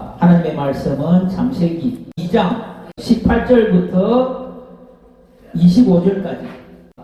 하나님의 말씀은 창세기 2장 18절부터 25절까지.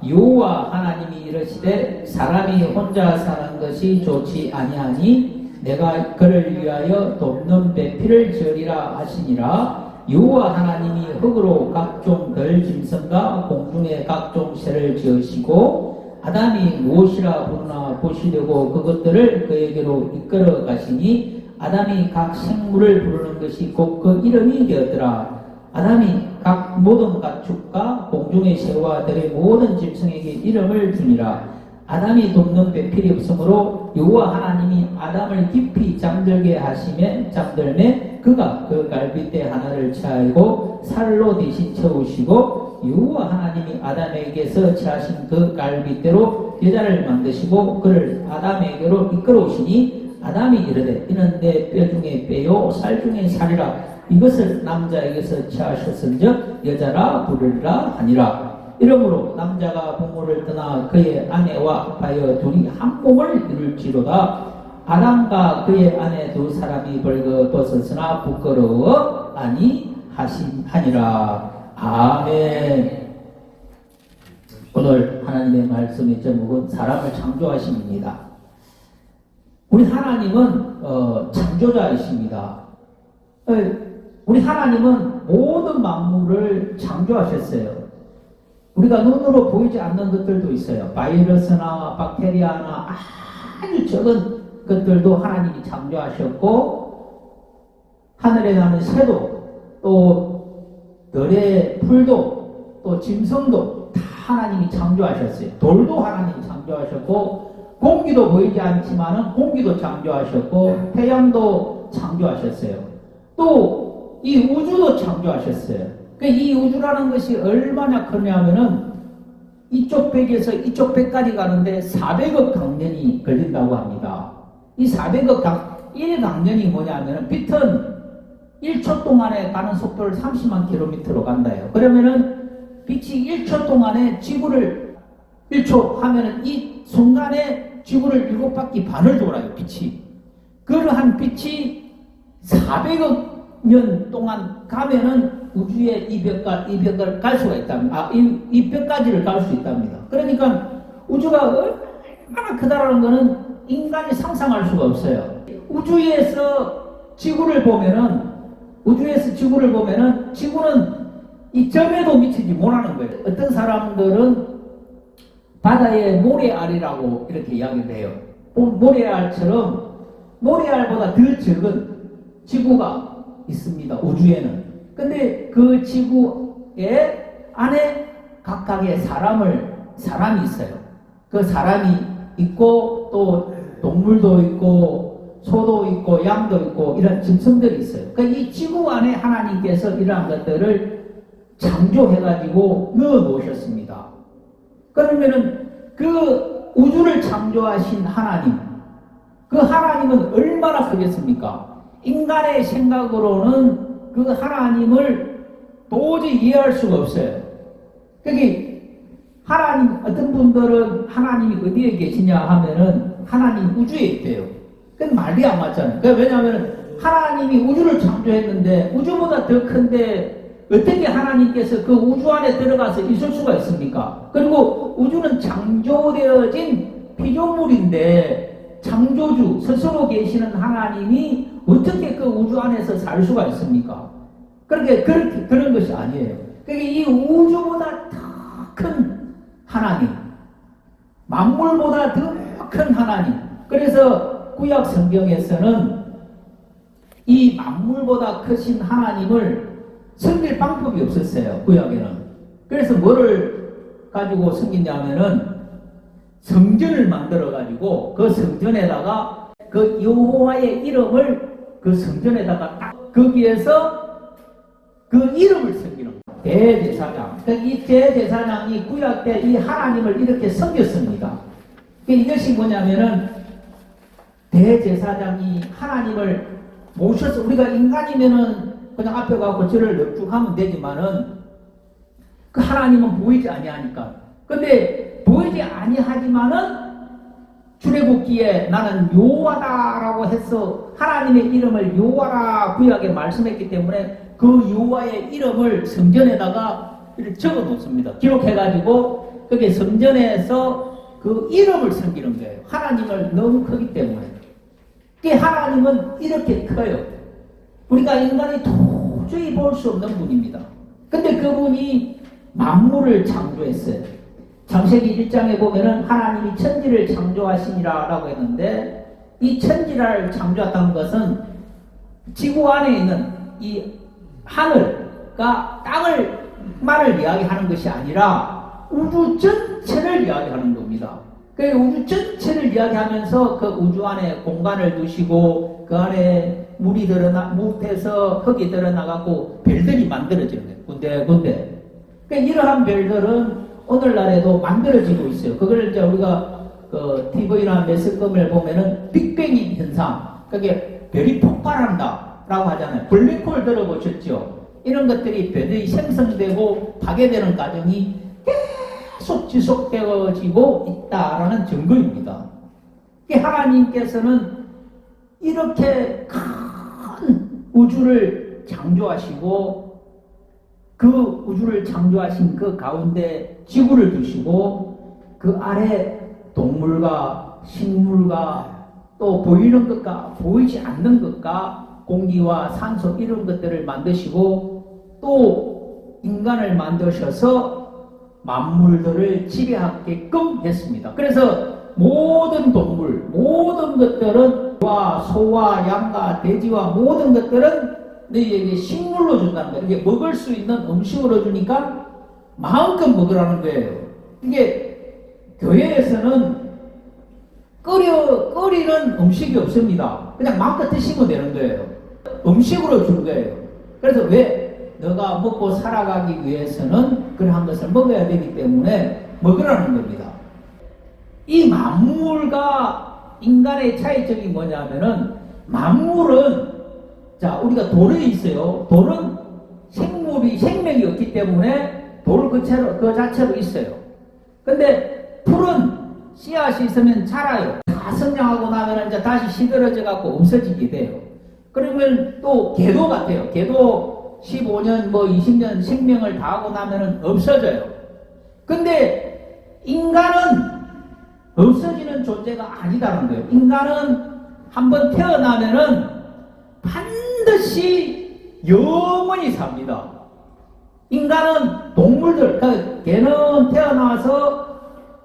여호와 하나님이 이르시되 사람이 혼자 사는 것이 좋지 아니하니 내가 그를 위하여 돕는 배필을 지으리라 하시니라. 여호와 하나님이 흙으로 각종 별 짐승과 공중의 각종 새를 지으시고 아담이 무엇이라 부르나 보시려고 그것들을 그에게로 이끌어 가시니 아담이 각 생물을 부르는 것이 곧 그 이름이 되었더라 아담이 각 모든 가축과 공중의 새와 들의 모든 짐승에게 이름을 주니라. 아담이 돕는 배필이 없으므로 여호와 하나님이 아담을 깊이 잠들게 하시며 잠들매 그가 그 갈빗대 하나를 취하고 살로 대신 채우시고 여호와 하나님이 아담에게서 취하신 그 갈빗대로 여자를 만드시고 그를 아담에게로 이끌어오시니 아담이 이르되 이는 내 뼈 중에 뼈요 살 중에 살이라 이것을 남자에게서 취하셨은즉 여자라 부르리라 하니라. 이러므로 남자가 부모를 떠나 그의 아내와 합하여 둘이 한 몸을 이룰지로다. 아담과 그의 아내 두 사람이 벌거 벗었으나 부끄러워 아니 하신 하니라. 아멘. 오늘 하나님의 말씀의 제목은 사람을 창조하십니다. 우리 하나님은 어, 창조자이십니다. 어, 우리 하나님은 모든 만물을 창조하셨어요. 우리가 눈으로 보이지 않는 것들도 있어요. 바이러스나 박테리아나 아주 적은 것들도 하나님이 창조하셨고, 하늘에 나는 새도, 또 들의 풀도, 또 짐승도 다 하나님이 창조하셨어요. 돌도 하나님이 창조하셨고, 공기도 보이지 않지만은 공기도 창조하셨고, 태양도 창조하셨어요. 또 이 우주도 창조하셨어요. 그러니까 이 우주라는 것이 얼마나 크냐면은 이쪽 백에서 이쪽 백까지 가는데 400억 강년이 걸린다고 합니다. 이 400억 강, 1강년이 뭐냐면은 빛은 1초 동안에 가는 속도를 30만 킬로미터로 간다요. 그러면은 빛이 1초 동안에 지구를 1초 하면은 이 순간에 지구를 7바퀴 반을 돌아요, 빛이. 그러한 빛이 400억 년 동안 가면은 우주의 이 벽까 이 벽을 갈 수가 있답니다. 아, 이, 이 벽까지를 갈 수 있답니다. 그러니까 우주가 얼마나 크다라는 것은 인간이 상상할 수가 없어요. 우주에서 지구를 보면은 우주에서 지구를 보면은 지구는 이 점에도 미치지 못하는 거예요. 어떤 사람들은 바다의 모래알이라고 이렇게 이야기를 해요. 모래알처럼 모래알보다 더 적은 지구가 있습니다. 우주에는. 근데 그 지구의 안에 각각의 사람을 사람이 있어요. 그 사람이 있고 또 동물도 있고 소도 있고 양도 있고 이런 짐승들이 있어요. 그러니까 이 지구 안에 하나님께서 이러한 것들을 창조해가지고 넣어 놓으셨습니다. 그러면은 그 우주를 창조하신 하나님, 그 하나님은 얼마나 크겠습니까? 인간의 생각으로는 그 하나님을 도저히 이해할 수가 없어요. 그게 하나님 어떤 분들은 하나님이 어디에 계시냐 하면은 하나님 우주에 있대요. 그건 말이 안 맞잖아요. 그 왜냐하면 하나님이 우주를 창조했는데 우주보다 더 큰데 어떻게 하나님께서 그 우주 안에 들어가서 있을 수가 있습니까? 그리고 우주는 창조되어진 피조물인데 창조주 스스로 계시는 하나님이 어떻게 그 우주 안에서 살 수가 있습니까? 그렇게 그렇게 그런 것이 아니에요. 그러니까 이 우주보다 더 큰 하나님, 만물보다 더 큰 하나님. 그래서 구약 성경에서는 이 만물보다 크신 하나님을 섬길 방법이 없었어요. 구약에는. 그래서 뭐를 가지고 섬기냐면은 성전을 만들어 가지고 그 성전에다가 그 여호와의 이름을 그 성전에다가 딱 거기에서 그 이름을 섬기는. 대제사장. 이 대제사장이 구약 때 이 하나님을 이렇게 섬겼습니다. 이것이 뭐냐면은 대제사장이 하나님을 모셔서 우리가 인간이면은 그냥 앞에 가고 절을 넉쭉 하면 되지만은 그 하나님은 보이지 아니하니까. 근데 보이지 아니하지만은 출애굽기에 나는 여호와다라고 해서 하나님의 이름을 여호와라 구약에 말씀했기 때문에 그 여호와의 이름을 성전에다가 적어 놓습니다. 기록해가지고 그게 성전에서 그 이름을 섬기는 거예요. 하나님을 너무 크기 때문에. 그 하나님은 이렇게 커요. 우리가 인간이 도저히 볼 수 없는 분입니다. 근데 그분이 만물을 창조했어요. 창세기 1장에 보면은 하나님이 천지를 창조하시니라라고 했는데 이 천지를 창조했다는 것은 지구 안에 있는 이 하늘과 땅을 만을 이야기하는 것이 아니라 우주 전체를 이야기하는 겁니다. 그 우주 전체를 이야기하면서 그 우주 안에 공간을 두시고 그 안에 물이 들어나 물에서 흙이 들어나가고 별들이 만들어지는 거예요. 군데군데. 그러니까 이러한 별들은 오늘날에도 만들어지고 있어요. 그걸 이제 우리가 그 TV나 매스컴을 보면은 빅뱅 현상, 그게 별이 폭발한다 라고 하잖아요. 블랙홀 들어보셨죠? 이런 것들이 별이 생성되고 파괴되는 과정이 계속 지속되어지고 있다라는 증거입니다. 하나님께서는 이렇게 큰 우주를 창조하시고 그 우주를 창조하신 그 가운데 지구를 두시고 그 아래 동물과 식물과 또 보이는 것과 보이지 않는 것과 공기와 산소 이런 것들을 만드시고 또 인간을 만드셔서 만물들을 지배하게끔 했습니다. 그래서 모든 동물, 모든 것들은 와 소와 양과 돼지와 모든 것들은 너희에게 식물로 준다는 거예요. 이게 먹을 수 있는 음식으로 주니까 마음껏 먹으라는 거예요. 이게 교회에서는 끓여, 끓이는 음식이 없습니다. 그냥 마음껏 드시면 되는 거예요. 음식으로 준 거예요. 그래서 왜 너가 먹고 살아가기 위해서는 그러한 것을 먹어야 되기 때문에 먹으라는 겁니다. 이 만물과 인간의 차이점이 뭐냐면은 만물은 자 우리가 돌에 있어요. 돌은 생물이 생명이 없기 때문에 돌 그, 채로, 그 자체로 있어요. 근데 풀은 씨앗이 있으면 자라요. 다 성장하고 나면 이제 다시 시들어져 갖고 없어지게 돼요. 그러면 또 개도 같아요. 개도 15년 뭐 20년 생명을 다하고 나면은 없어져요. 근데 인간은 없어지는 존재가 아니다는 거예요. 인간은 한번 태어나면은 반드시 영원히 삽니다. 인간은 동물들, 그러니까 개는 태어나서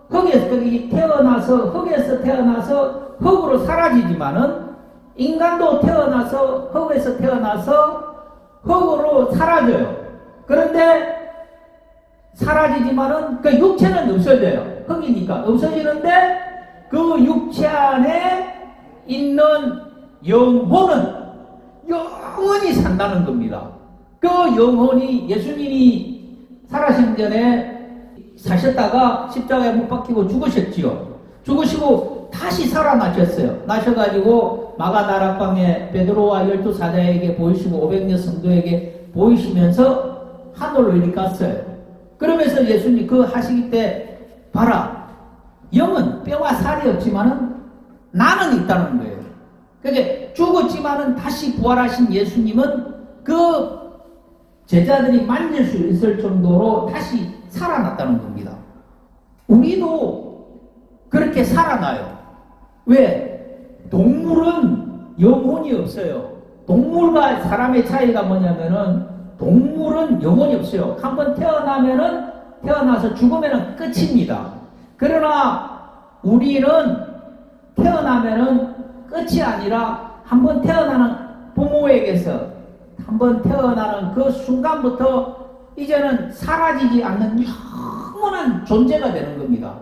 흙에서 거기 태어나서 흙에서 태어나서 흙으로 사라지지만은 인간도 태어나서 흙에서 태어나서 흙으로 사라져요. 그런데 사라지지만은 그 육체는 없어져요. 흙이니까 없어지는데 그 육체 안에 있는 영혼은 영원히 산다는 겁니다. 그 영혼이 예수님이 살아신 전에 사셨다가 십자가에 못 박히고 죽으셨지요. 죽으시고 다시 살아나셨어요. 나셔가지고 마가다락방에 베드로와 열두 사자에게 보이시고 500여 성도에게 보이시면서 하늘로 이리 갔어요. 그러면서 예수님 그 하시기 때 봐라 영은 뼈와 살이 없지만은 나는 있다는 거예요. 그러니까 죽었지만은 다시 부활하신 예수님은 그 제자들이 만질 수 있을 정도로 다시 살아났다는 겁니다. 우리도 그렇게 살아나요. 왜? 동물은 영혼이 없어요. 동물과 사람의 차이가 뭐냐면은 동물은 영혼이 없어요. 한번 태어나면은 태어나서 죽으면은 끝입니다. 그러나 우리는 태어나면은 끝이 아니라 한 번 태어나는 부모에게서 한 번 태어나는 그 순간부터 이제는 사라지지 않는 영원한 존재가 되는 겁니다.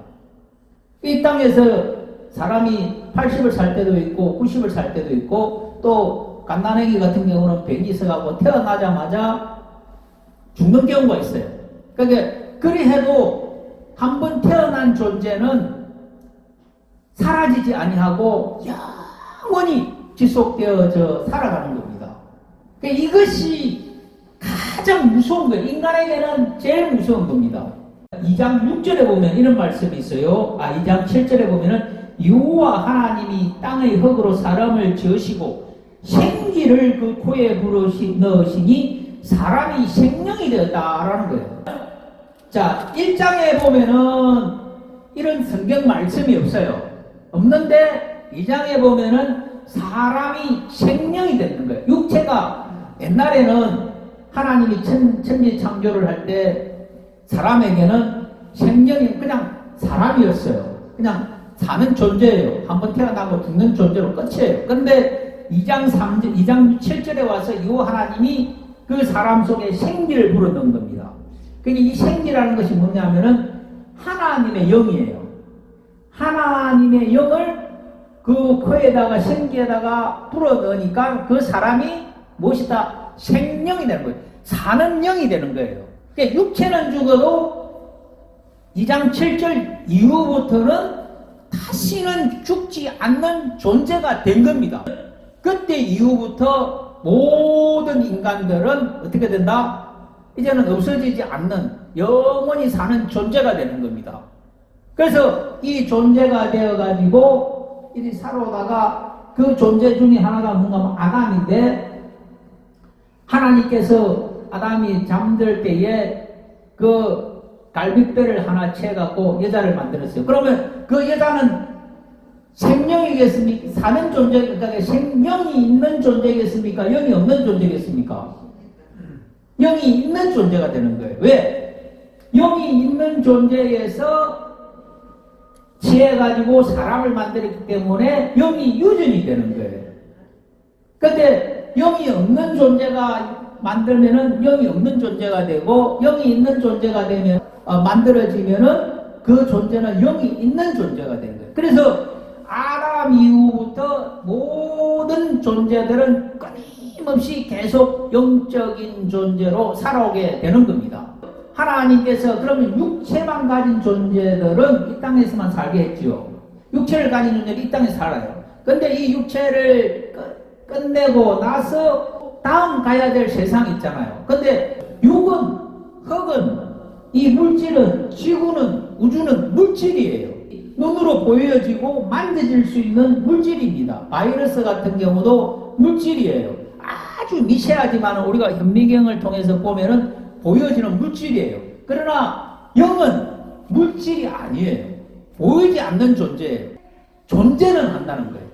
이 땅에서 사람이 80을 살 때도 있고 90을 살 때도 있고 또 갓난아기 같은 경우는 100이 있어가고 태어나자마자 죽는 경우가 있어요. 그러니까 그리 해도 한 번 태어난 존재는 사라지지 아니하고 영원히 지속되어져 살아가는 겁니다. 그러니까 이것이 가장 무서운 거예요. 인간에게는 제일 무서운 겁니다. 2장 6절에 보면 이런 말씀이 있어요. 아, 2장 7절에 보면은 여호와 하나님이 땅의 흙으로 사람을 지으시고 생기를 그 코에 부르시 넣으시니 사람이 생명이 되었다라는 거예요. 자, 1장에 보면은 이런 성경 말씀이 없어요. 없는데 2장에 보면은 사람이 생명이 되는 거예요. 육체가 옛날에는 하나님이 천, 천지 창조를 할 때 사람에게는 생명이 그냥 사람이었어요. 그냥 사는 존재예요. 한번 태어나고 죽는 존재로 끝이에요. 근데 2장 3절, 2장 7절에 와서 이 하나님이 그 사람 속에 생기를 불어넣은 겁니다. 그러니까 이 생기라는 것이 뭐냐면은 하나님의 영이에요. 하나님의 영을 그 코에다가 생기에다가 불어 넣으니까 그 사람이 무엇이다? 생명이 되는 거예요. 사는 영이 되는 거예요. 그러니까 육체는 죽어도 2장 7절 이후부터는 다시는 죽지 않는 존재가 된 겁니다. 그때 이후부터 모든 인간들은 어떻게 된다? 이제는 없어지지 않는 영원히 사는 존재가 되는 겁니다. 그래서 이 존재가 되어가지고 이리 살아오다가 그 존재 중에 하나가 뭔가 아담인데 하나님께서 아담이 잠들 때에 그 갈비뼈를 하나 채갖고 여자를 만들었어요. 그러면 그 여자는 생명이겠습니까? 사는 존재니까 생명이 있는 존재겠습니까? 영이 없는 존재겠습니까? 영이 있는 존재가 되는 거예요. 왜? 영이 있는 존재에서 지혜 가지고 사람을 만들었기 때문에 영이 유전이 되는 거예요. 근데 영이 없는 존재가 만들면은 영이 없는 존재가 되고 영이 있는 존재가 되면 어, 만들어지면은 그 존재는 영이 있는 존재가 되는 거예요. 그래서 아담 이후부터 모든 존재들은 끊임 없이 계속 영적인 존재로 살아오게 되는 겁니다. 하나님께서 그러면 육체만 가진 존재들은 이 땅에서만 살게 했지요. 육체를 가진 존재는 이 땅에 살아요. 근데 이 육체를 끝- 끝내고 나서 다음 가야 될 세상 있잖아요. 근데 육은, 흙은, 이 물질은, 지구는, 우주는 물질이에요. 눈으로 보여지고 만져질 수 있는 물질입니다. 바이러스 같은 경우도 물질이에요. 아주 미세하지만 우리가 현미경을 통해서 보면은 보여지는 물질이에요. 그러나 영은 물질이 아니에요. 보이지 않는 존재예요. 존재는 한다는 거예요.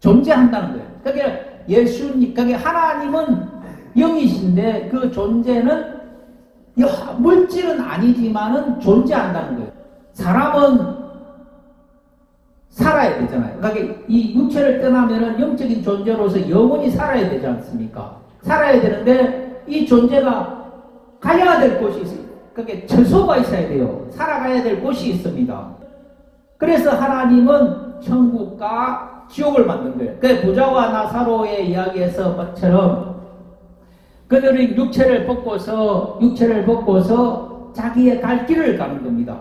존재한다는 거예요. 그러니까 예수님, 그러니까 하나님은 영이신데 그 존재는 야, 물질은 아니지만은 존재한다는 거예요. 사람은 살아야 되잖아요. 그러니까 이 육체를 떠나면은 영적인 존재로서 영원히 살아야 되지 않습니까? 살아야 되는데 이 존재가 가야 될 곳이 있어요. 그게 처소가 있어야 돼요. 살아가야 될 곳이 있습니다. 그래서 하나님은 천국과 지옥을 만든 거예요. 그 부자와 나사로의 이야기에서 것처럼 그들이 육체를 벗고서 육체를 벗고서 자기의 갈 길을 가는 겁니다.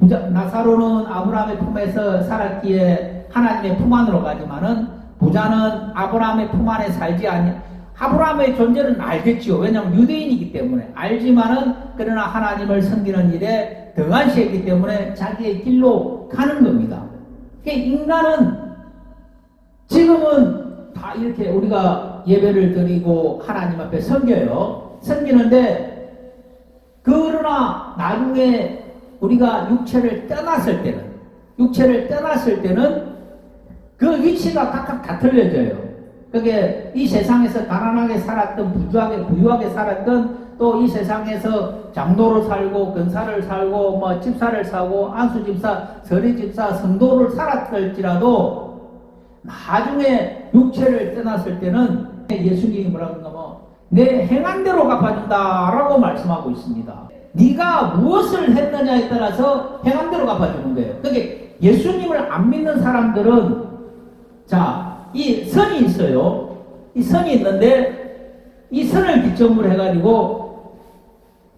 나사로는 아브라함의 품에서 살았기에 하나님의 품 안으로 가지만은 부자는 아브라함의 품 안에 살지 아니 아브라함의 존재는 알겠지요. 왜냐하면 유대인이기 때문에 알지만은 그러나 하나님을 섬기는 일에 등한시했기 때문에 자기의 길로 가는 겁니다. 그러니까 인간은 지금은 다 이렇게 우리가 예배를 드리고 하나님 앞에 섬겨요. 섬기는데 그러나 나중에 우리가 육체를 떠났을 때는 육체를 떠났을 때는 그 위치가 각각 다 틀려져요. 그게 이 세상에서 가난하게 살았던 부유하게 부유하게 살았던 또 이 세상에서 장로로 살고 근사를 살고 뭐 집사를 사고 안수 집사, 서리 집사, 성도를 살았을지라도 나중에 육체를 떠났을 때는 예수님이 뭐라고 하냐면 내 행한 대로 갚아준다라고 말씀하고 있습니다. 네가 무엇을 했느냐에 따라서 행한 대로 갚아주는 거예요. 그게 예수님을 안 믿는 사람들은 자, 이 선이 있어요. 이 선이 있는데 이 선을 기점으로 해가지고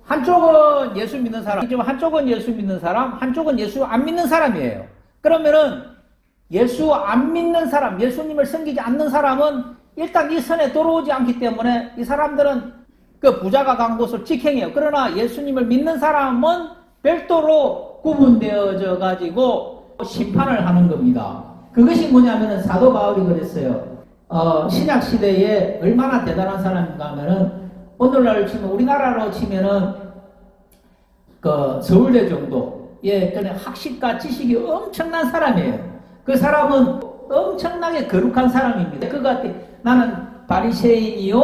한쪽은 예수 믿는 사람, 지금 한쪽은 예수 믿는 사람, 한쪽은 예수 안 믿는 사람이에요. 그러면은 예수 안 믿는 사람, 예수님을 섬기지 않는 사람은 일단 이 선에 들어오지 않기 때문에 이 사람들은 그 부자가 간 곳을 직행해요. 그러나 예수님을 믿는 사람은 별도로 구분되어져 가지고 심판을 하는 겁니다. 그것이 뭐냐면은 사도 바울이 그랬어요. 어, 신약 시대에 얼마나 대단한 사람인가 하면은 오늘날 치면 우리나라로 치면은 그 서울대 정도 예, 그냥 학식과 지식이 엄청난 사람이에요. 그 사람은 엄청나게 거룩한 사람입니다. 그 같아 나는 바리새인이요,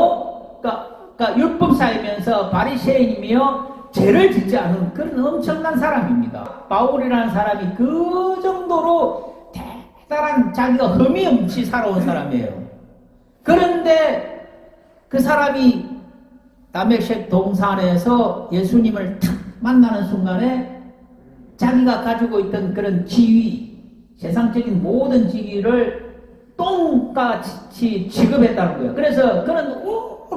그러니까, 그러니까 율법사이면서 바리새인이며 죄를 짓지 않은 그런 엄청난 사람입니다. 바울이라는 사람이 그 정도로 대단한 자기가 흠이 없이 살아온 사람이에요. 그런데 그 사람이 다메섹 동산에서 예수님을 탁 만나는 순간에 자기가 가지고 있던 그런 지위, 세상적인 모든 지위를 똥같이 지급했다는 거예요. 그래서 그는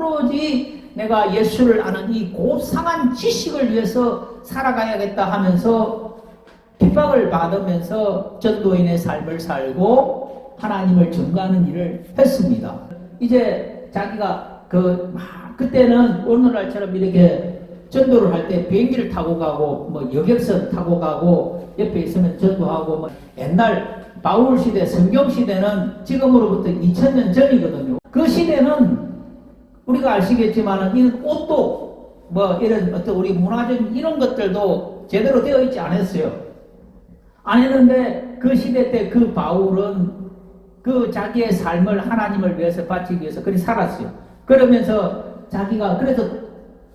오로지 내가 예수를 아는 이 고상한 지식을 위해서 살아가야겠다 하면서 핍박을 받으면서 전도인의 삶을 살고 하나님을 증거하는 일을 했습니다. 이제 자기가 그막 그때는 오늘날처럼 이렇게 전도를 할 때 비행기를 타고 가고 뭐 여객선 타고 가고 옆에 있으면 전도하고 뭐 옛날 바울 시대 성경 시대는 지금으로부터 2000년 전이거든요. 그 시대는 우리가 아시겠지만은 이 옷도 뭐 이런 어떤 우리 문화적인 이런 것들도 제대로 되어 있지 않았어요. 안 했는데 그 시대 때 그 바울은 그 자기의 삶을 하나님을 위해서 바치기 위해서 그리 살았어요. 그러면서 자기가 그래서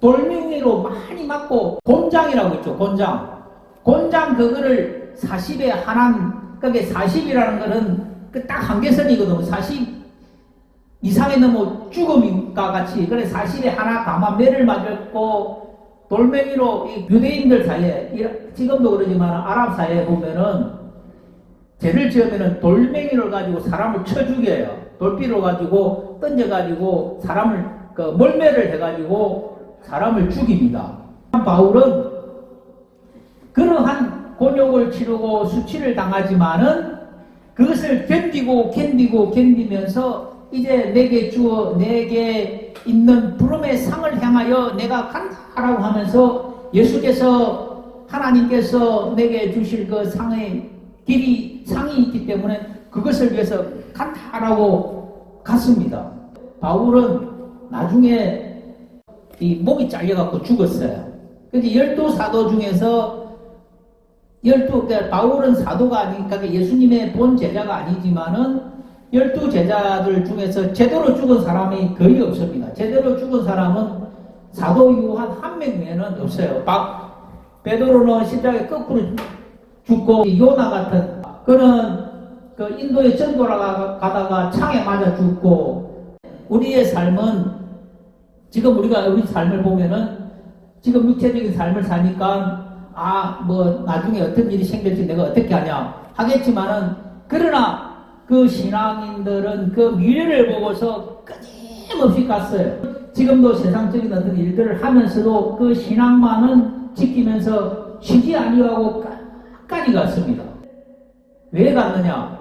돌멩이로 많이 맞고 곤장이라고 있죠. 곤장. 곤장 그거를 40에 하나 그게 40이라는 거는 그 딱 한계선이거든요. 40 이상이 넘어 죽음과 같이 그래 40에 하나 가만 매를 맞았고 돌멩이로 이 유대인들 사이에 이- 지금도 그러지만 아랍 사이에 보면은 죄를 지으면은 돌멩이를 가지고 사람을 쳐 죽여요. 돌비를 가지고 던져 가지고 사람을 그 몰매를 해 가지고 사람을 죽입니다. 바울은 그러한 곤욕을 치르고 수치를 당하지만은 그것을 견디고 견디고 견디면서 이제 내게 주어 내게 있는 부름의 상을 향하여 내가 간다라고 하면서 예수께서 하나님께서 내게 주실 그 상의 길이 상이 있기 때문에 그것을 위해서 간다라고 갔습니다. 바울은 나중에 이 몸이 잘려갖고 죽었어요. 근데 열두 사도 중에서 열두 그러니까 바울은 사도가 아니니까 그 예수님의 본 제자가 아니지만은 열두 제자들 중에서 제대로 죽은 사람이 거의 없습니다. 제대로 죽은 사람은 사도 요한 한 명 외에는 없어요. 박 베드로는 십자가에 거꾸로 죽고 요나 같은 그는 그 인도에 전도를 가다가 창에 맞아 죽고 우리의 삶은 지금 우리가 우리 삶을 보면은 지금 육체적인 삶을 사니까 아 뭐 나중에 어떤 일이 생길지 내가 어떻게 하냐 하겠지만은 그러나 그 신앙인들은 그 미래를 보고서 끊임없이 갔어요. 지금도 세상적인 어떤 일들을 하면서도 그 신앙만은 지키면서 쉬지 아니하고 끝까지 갔습니다. 왜 갔느냐?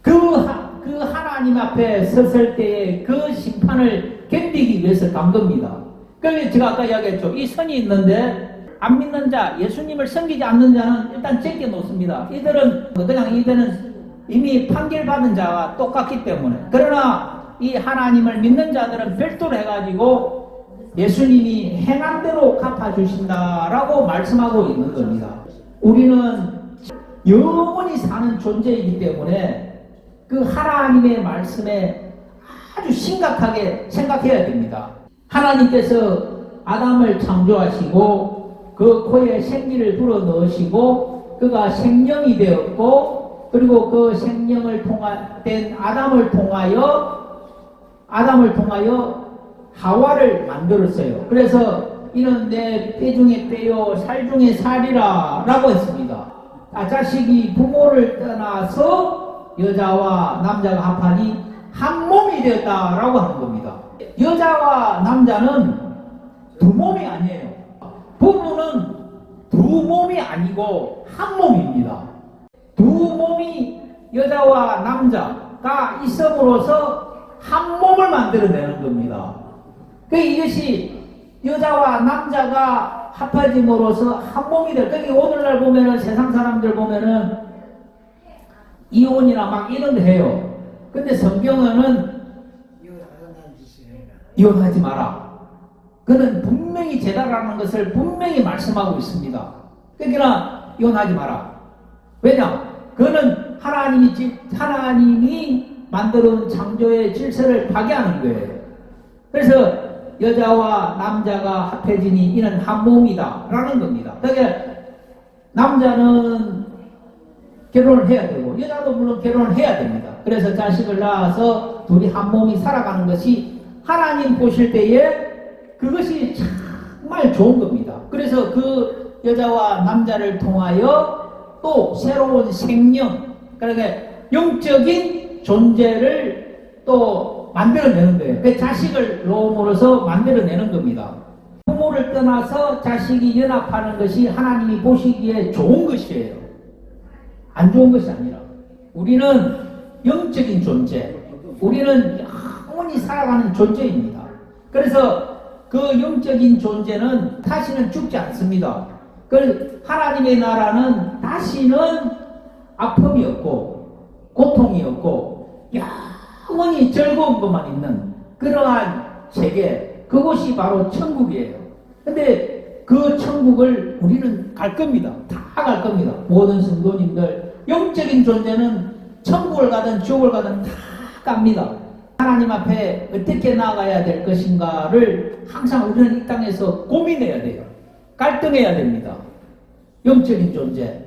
그, 하, 그 하나님 앞에 섰을 때의 그 심판을 견디기 위해서 간 겁니다. 그래서 제가 아까 이야기했죠. 이 선이 있는데 안 믿는 자, 예수님을 섬기지 않는 자는 일단 제껴 놓습니다. 이들은 그냥 이들은 이미 판결받은 자와 똑같기 때문에. 그러나 이 하나님을 믿는 자들은 별도로 해가지고 예수님이 행한 대로 갚아주신다라고 말씀하고 있는 겁니다. 우리는 영원히 사는 존재이기 때문에 그 하나님의 말씀에 아주 심각하게 생각해야 됩니다. 하나님께서 아담을 창조하시고 그 코에 생기를 불어 넣으시고 그가 생명이 되었고 그리고 그 생명을 통한 아담을 통하여 아담을 통하여 하와를 만들었어요. 그래서 이는 내 뼈 중에 뼈요 살 중에 살이라 라고 했습니다. 아, 자식이 부모를 떠나서 여자와 남자가 합하니 한 몸이 되었다 라고 하는 겁니다. 여자와 남자는 두 몸이 아니에요. 부부는 두 몸이 아니고 한 몸입니다. 두 몸이 여자와 남자가 있음으로써 한 몸을 만들어내는 겁니다. 그 이것이 여자와 남자가 합해짐으로써 한 몸이 될. 그게 오늘날 보면은 세상 사람들 보면은 이혼이나 막 이런 거 해요. 근데 주시는 이혼하지 마라. 그는 분명히 제다라는 것을 분명히 말씀하고 있습니다. 그러니까 이혼하지 마라. 왜냐? 그는 하나님이 지- 하나님이 만들어온 창조의 질서를 파괴하는 거예요. 그래서 여자와 남자가 합해지니 이는 한 몸이다 라는 겁니다. 그러니까 남자는 결혼을 해야 되고 여자도 물론 결혼을 해야 됩니다. 그래서 자식을 낳아서 둘이 한 몸이 살아가는 것이 하나님 보실 때에 그것이 정말 좋은 겁니다. 그래서 그 여자와 남자를 통하여 또 새로운 생명, 그러니까 영적인 존재를 또 만들어내는 거예요. 그 자식을 놓음으로써 만들어내는 겁니다. 부모를 떠나서 자식이 연합하는 것이 하나님이 보시기에 좋은 것이에요. 안 좋은 것이 아니라 우리는 영적인 존재, 우리는 영원히 살아가는 존재입니다. 그래서 그 영적인 존재는 다시는 죽지 않습니다. 그 하나님의 나라는 다시는 아픔이 없고 고통이 없고 영원히 즐거운 것만 있는 그러한 세계 그것이 바로 천국이에요. 근데 그 천국을 우리는 갈 겁니다. 다 갈 겁니다. 모든 성도님들 영적인 존재는 천국을 가든 지옥을 가든 다 갑니다. 하나님 앞에 어떻게 나아가야 될 것인가를 항상 우리는 이 땅에서 고민해야 돼요. 갈등해야 됩니다. 영적인 존재.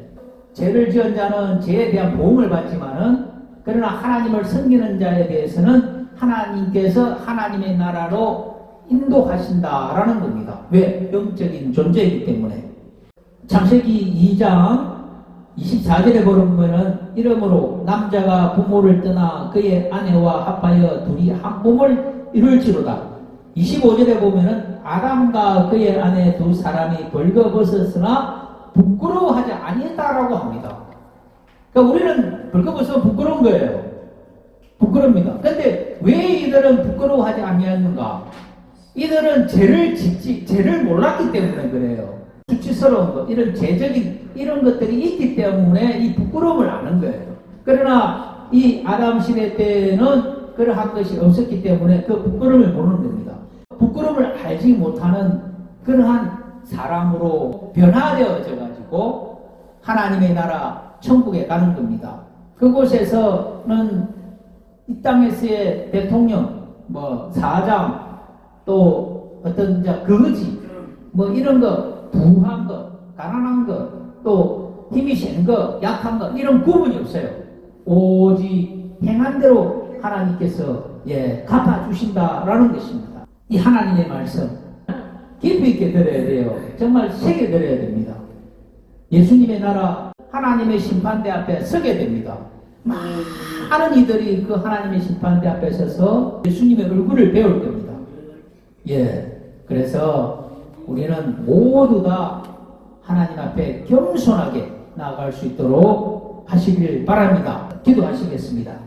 죄를 지은 자는 죄에 대한 보응을 받지만은 그러나 하나님을 섬기는 자에 대해서는 하나님께서 하나님의 나라로 인도하신다라는 겁니다. 왜? 영적인 존재이기 때문에. 창세기 2장 24절에 보면은 이러므로 남자가 부모를 떠나 그의 아내와 합하여 둘이 한 몸을 이룰지로다. 25절에 보면은 아담과 그의 아내 두 사람이 벌거벗었으나 부끄러워하지 아니했다라고 합니다. 그러니까 우리는 벌거벗으면 부끄러운 거예요. 부끄럽니다. 근데 왜 이들은 부끄러워하지 아니했는가? 이들은 죄를 짓지, 죄를 몰랐기 때문에 그래요. 수치스러운 것, 이런 죄적인 이런 것들이 있기 때문에 이 부끄러움을 아는 거예요. 그러나 이 아담 시대 때는 그러한 것이 없었기 때문에 그 부끄러움을 모르는 겁니다. 부끄러움을 알지 못하는 그러한 사람으로 변화되어져 가지고 하나님의 나라 천국에 가는 겁니다. 그곳에서는 이 땅에서의 대통령, 뭐 사장, 또 어떤 자 거지, 뭐 이런 거 부한 거, 가난한 거, 또 힘이 센 거, 약한 거 이런 구분이 없어요. 오직 행한 대로 하나님께서 예 갚아 주신다라는 것입니다. 이 하나님의 말씀 깊이 있게 들어야 돼요. 정말 새겨 들어야 됩니다. 예수님의 나라 하나님의 심판대 앞에 서게 됩니다. 많은 이들이 그 하나님의 심판대 앞에 서서 예수님의 얼굴을 배울 겁니다. 예. 그래서 우리는 모두 다 하나님 앞에 겸손하게 나아갈 수 있도록 하시길 바랍니다. 기도하시겠습니다.